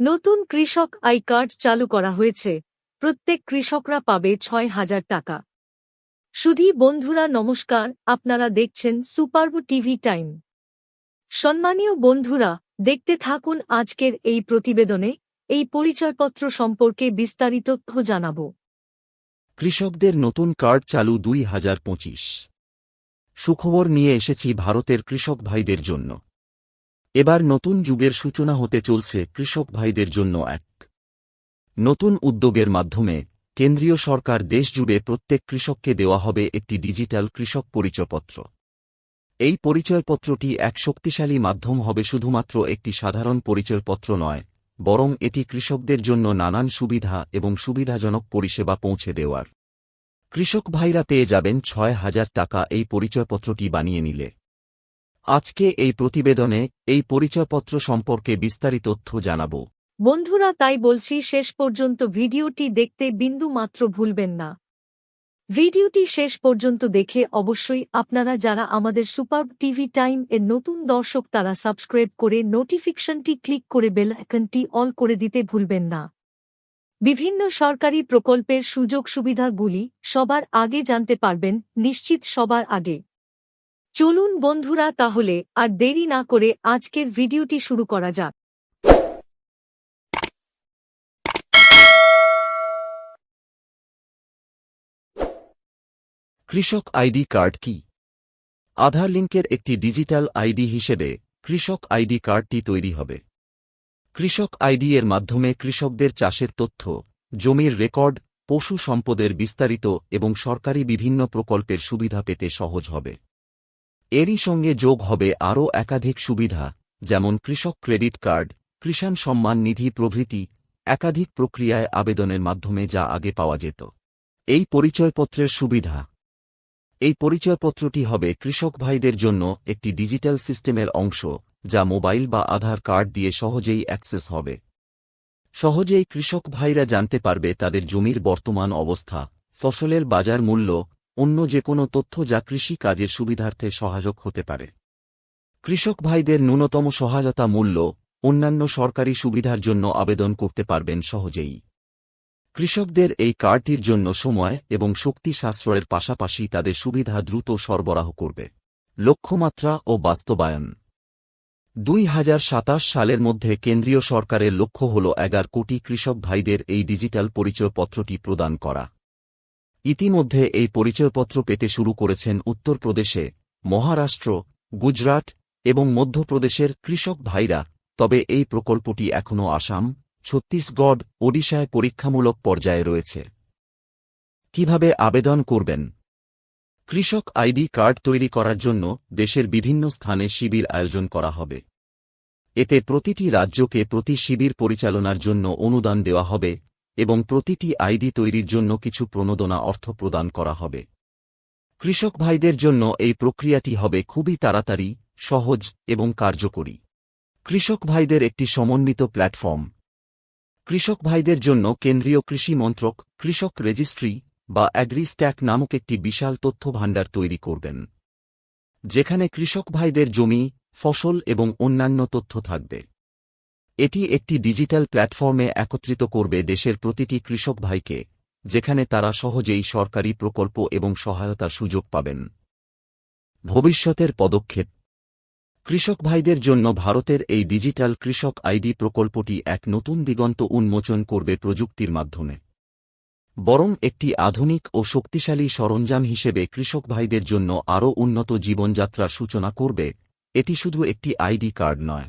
নতুন কৃষক I card চালু করা হয়েছে। প্রত্যেক কৃষকরা পাবে ছয় হাজার টাকা। শুধু বন্ধুরা, নমস্কার। আপনারা দেখছেন সুপারব টিভি টাইম। সম্মানীয় বন্ধুরা, দেখতে থাকুন আজকের এই প্রতিবেদনে। এই পরিচয়পত্র সম্পর্কে বিস্তারিত জানাব। কৃষকদের নতুন কার্ড চালু দুই হাজার পঁচিশ। সুখবর নিয়ে এসেছি ভারতের কৃষক ভাইদের জন্য। এবার নতুন যুগের সূচনা হতে চলছে কৃষক ভাইদের জন্য এক নতুন উদ্যোগের মাধ্যমে। কেন্দ্রীয় সরকার দেশজুড়ে প্রত্যেক কৃষককে দেওয়া হবে একটি ডিজিটাল কৃষক পরিচয়পত্র। এই পরিচয়পত্রটি এক শক্তিশালী মাধ্যম হবে শুধুমাত্র একটি সাধারণ পরিচয়পত্র নয়, বরং এটি কৃষকদের জন্য নানান সুবিধা এবং সুবিধাজনক পরিষেবা পৌঁছে দেওয়ার। কৃষক ভাইরা পেয়ে যাবেন ছয় হাজার টাকা এই পরিচয়পত্রটি বানিয়ে নিলে। আজকে এই প্রতিবেদনে এই পরিচয়পত্র সম্পর্কে বিস্তারিত তথ্য জানাব। বন্ধুরা, তাই বলছি, শেষ পর্যন্ত ভিডিওটি দেখতে বিন্দু মাত্র ভুলবেন না। ভিডিওটি শেষ পর্যন্ত দেখে অবশ্যই আপনারা যারা আমাদের সুপার টিভি টাইম এর নতুন দর্শক, তারা সাবস্ক্রাইব করে নোটিফিকেশনটি ক্লিক করে বেল আইকনটি অল করে দিতে ভুলবেন না। বিভিন্ন সরকারি প্রকল্পের সুযোগ সুবিধাগুলি সবার আগে জানতে পারবেন, নিশ্চিত সবার আগে। চলুন বন্ধুরা তাহলে আর দেরি না করে আজকের ভিডিওটি শুরু করা যাক। কৃষক আইডি কার্ড কি? আধার লিঙ্কের একটি ডিজিটাল আইডি হিসেবে কৃষক আইডি কার্ডটি তৈরি হবে। কৃষক আইডি এর মাধ্যমে কৃষকদের চাষের তথ্য, জমির রেকর্ড, পশু সম্পদের বিস্তারিত এবং সরকারি বিভিন্ন প্রকল্পের সুবিধা পেতে সহজ হবে। এরই সঙ্গে যোগ হবে আরও একাধিক সুবিধা, যেমন কৃষক ক্রেডিট কার্ড, কৃষাণ সম্মান নিধি প্রভৃতি, একাধিক প্রক্রিয়ায় আবেদনের মাধ্যমে যা আগে পাওয়া যেত। এই পরিচয়পত্রের সুবিধা। এই পরিচয়পত্রটি হবে কৃষক ভাইদের জন্য একটি ডিজিটাল সিস্টেমের অংশ, যা মোবাইল বা আধার কার্ড দিয়ে সহজেই অ্যাক্সেস হবে। সহজেই কৃষক ভাইরা জানতে পারবে তাদের জমির বর্তমান অবস্থা, ফসলের বাজার মূল্য অন্য যে কোনো তথ্য যা কৃষি কাজের সুবিধার্থে সহায়ক হতে পারে। কৃষক ভাইদের ন্যূনতম সহায়তা মূল্য অন্যান্য সরকারি সুবিধার জন্য আবেদন করতে পারবেন সহজেই। কৃষকদের এই কার্ডটির জন্য সময় এবং শক্তি সাশ্রয়ের পাশাপাশি তাদের সুবিধা দ্রুত সরবরাহ করবে। লক্ষ্যমাত্রা ও বাস্তবায়ন। দুই হাজার সাতাশ সালের মধ্যে কেন্দ্রীয় সরকারের লক্ষ্য হল এগার কোটি কৃষক ভাইদের এই ডিজিটাল পরিচয়পত্রটি প্রদান করা। ইতিমধ্যে এই পরিচয়পত্র পেতে শুরু করেছেন উত্তরপ্রদেশে মহারাষ্ট্র, গুজরাট এবং মধ্যপ্রদেশের কৃষক ভাইরা। তবে এই প্রকল্পটি এখনও আসাম, ছত্তিশগড়, ওডিশায় পরীক্ষামূলক পর্যায়ে রয়েছে। কীভাবে আবেদন করবেন? কৃষক আইডি কার্ড তৈরি করার জন্য দেশের বিভিন্ন স্থানে শিবির আয়োজন করা হবে। এতে প্রতিটি রাজ্যকে প্রতি শিবির পরিচালনার জন্য অনুদান দেওয়া হবে। এবং প্রতিটি আইডি তৈরির জন্য কিছু প্রণোদনা অর্থ প্রদান করা হবে। কৃষক ভাইদের জন্য এই প্রক্রিয়াটি হবে খুবই তাড়াতাড়ি, সহজ এবং কার্যকরী। কৃষক ভাইদের একটি সমন্বিত প্ল্যাটফর্ম। কৃষক ভাইদের জন্য কেন্দ্রীয় কৃষি মন্ত্রক, কৃষক রেজিস্ট্রি বা অ্যাগ্রিস্ট্যাক নামক একটি বিশাল তথ্য ভাণ্ডার তৈরি করবেন, যেখানে কৃষক ভাইদের জমি, ফসল এবং অন্যান্য তথ্য থাকবে। এটি একটি ডিজিটাল প্ল্যাটফর্মে একত্রিত করবে দেশের প্রতিটি কৃষক ভাইকে, যেখানে তারা সহজেই সরকারি প্রকল্প এবং সহায়তার সুযোগ পাবেন। ভবিষ্যতের পদক্ষেপ। কৃষক ভাইদের জন্য ভারতের এই ডিজিটাল কৃষক আইডি প্রকল্পটি এক নতুন দিগন্ত উন্মোচন করবে প্রযুক্তির মাধ্যমে। বরং একটি আধুনিক ও শক্তিশালী সরঞ্জাম হিসেবে কৃষক ভাইদের জন্য আরও উন্নত জীবনযাত্রার সূচনা করবে, এটি শুধু একটি আইডি কার্ড নয়।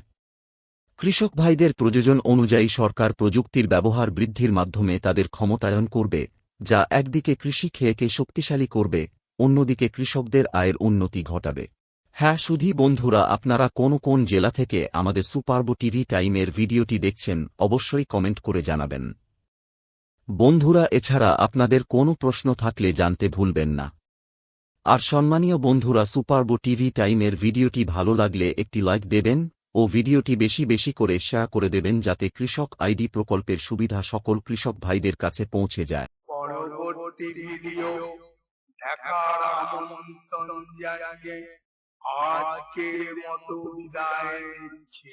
কৃষক ভাইদের প্রয়োজন অনুযায়ী সরকার প্রযুক্তির ব্যবহার বৃদ্ধির মাধ্যমে তাদের ক্ষমতায়ন করবে, যা একদিকে কৃষি খেয়েকে শক্তিশালী করবে, অন্যদিকে কৃষকদের আয়ের উন্নতি ঘটাবে। হ্যাঁ শুধু বন্ধুরা, আপনারা কোন কোন জেলা থেকে আমাদের সুপারবো টিভি টাইমের ভিডিওটি দেখছেন, অবশ্যই কমেন্ট করে জানাবেন। বন্ধুরা, এছাড়া আপনাদের কোনো প্রশ্ন থাকলে জানতে ভুলবেন না। আর সম্মানীয় বন্ধুরা, সুপারবো টিভি টাইমের ভিডিওটি ভালো লাগলে একটি লাইক দেবেন ও ভিডিওটি বেশি বেশি করে শেয়ার করে দেবেন যাতে কৃষক আইডি প্রকল্পের সুবিধা সকল কৃষক ভাইদের কাছে পৌঁছে যায়। পরবর্তী আজকের মতো বিদায় নিচ্ছি।